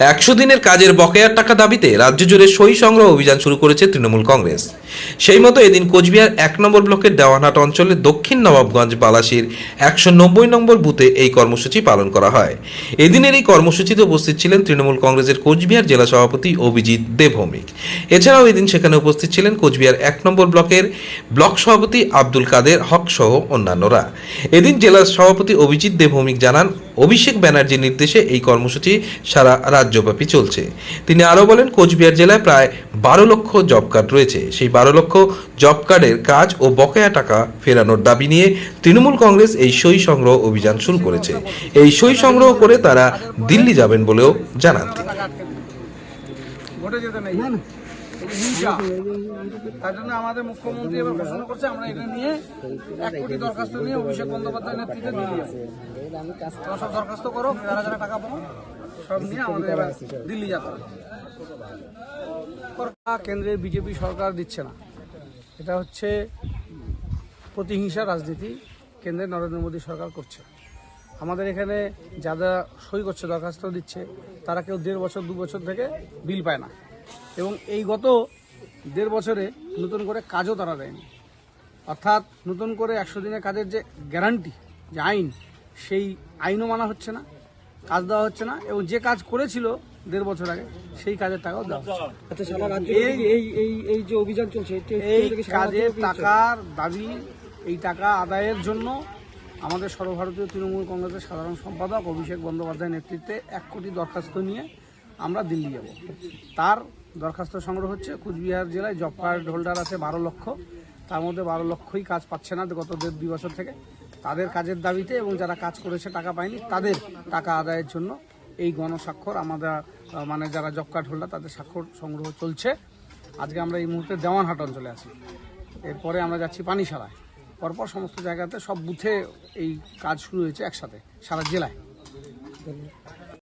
একশো দিনের কাজের বকেয়ার টাকা দাবিতে রাজ্য জুড়ে সই সংগ্রহ অভিযান শুরু করেছে তৃণমূল কংগ্রেস। সেই মতো এদিন কোচবিহার এক নম্বর ব্লকের দেওয়ানহাট অঞ্চলে দক্ষিণ নবাবগঞ্জ বালাসির একশো নব্বই নম্বর বুথে এই কর্মসূচি পালন করা হয়। এদিনের এই কর্মসূচিতে উপস্থিত ছিলেন তৃণমূল কংগ্রেসের কোচবিহার জেলা সভাপতি অভিজিৎ দেবভৌমিক। এছাড়াও এদিন সেখানে উপস্থিত ছিলেন কোচবিহার এক নম্বর ব্লকের ব্লক সভাপতি আব্দুল কাদের হক সহ অন্যান্যরা। এদিন জেলা সভাপতি অভিজিৎ দেবভৌমিক জানান অভিষেক ব্যানার্জির নির্দেশে এই কর্মসূচি সারা রাজ্যব্যাপী চলছে। তিনি আরও বলেন কোচবিহার জেলায় প্রায় বারো লক্ষ জব কার্ড রয়েছে। সেই বারো লক্ষ জব কার্ডের কাজ ও বকেয়া টাকা ফেরানোর দাবি নিয়ে তৃণমূল কংগ্রেস এই সই সংগ্রহ অভিযান শুরু করেছে। এই সই সংগ্রহ করে তারা দিল্লি যাবেন বলেও জানান তিনি। তার জন্য আমাদের মুখ্যমন্ত্রী এবার ঘোষণা করছে, আমরা এটা নিয়ে এক কোটি দরখাস্ত নিয়ে অভিষেক বন্দ্যোপাধ্যায়ের নেতৃত্বে দিল্লি যাব। সব দরখাস্ত করো যারা যারা টাকা পাবো, সব নিয়ে আমাদের এবার দিল্লি যেতে হবে। কেন্দ্রের বিজেপি সরকার দিচ্ছে না। এটা হচ্ছে প্রতিহিংসা রাজনীতি কেন্দ্রে নরেন্দ্র মোদী সরকার করছে। আমাদের এখানে যারা সই করছে, দরখাস্ত দিচ্ছে, তারা কেউ দেড় বছর, দু বছর থেকে বিল পায় না। এবং এই গত দেড় বছরে নতুন করে কাজও তারা দেয়নি অর্থাৎ নতুন করে একশো দিনের কাজের যে গ্যারান্টি যে আইন সেই আইনও মানা হচ্ছে না কাজ দেওয়া হচ্ছে না এবং যে কাজ করেছিল দেড় বছর আগে সেই কাজের টাকাও দেওয়া হচ্ছে। আচ্ছা এই এই এই যে অভিযান চলছে এই কাজের টাকার দাবি এই টাকা আদায়ের জন্য আমাদের সর্বভারতীয় তৃণমূল কংগ্রেসের সাধারণ সম্পাদক অভিষেক বন্দ্যোপাধ্যায়ের নেতৃত্বে এক কোটি দরখাস্ত নিয়ে আমরা দিল্লি যাব। তার দরখাস্ত সংগ্রহ হচ্ছে কুচবিহার জেলায়। জব কার্ড হোল্ডার আছে বারো লক্ষ। তার মধ্যে বারো লক্ষই কাজ পাচ্ছে না গত দেড় দুই বছর থেকে। তাদের কাজের দাবিতে এবং যারা কাজ করেছে টাকা পায়নি, তাদের টাকা আদায়ের জন্য এই গণস্বাক্ষর আমাদের মানে যারা জব কার্ড হোল্ডার, তাদের স্বাক্ষর সংগ্রহ চলছে। আজকে আমরা এই মুহূর্তে দেওয়ানহাট অঞ্চলে আছি। এরপরে আমরা যাচ্ছি পানিসারায় পরপর সমস্ত জায়গাতে সব বুথে এই কাজ শুরু হয়েছে একসাথে, সারা জেলায়।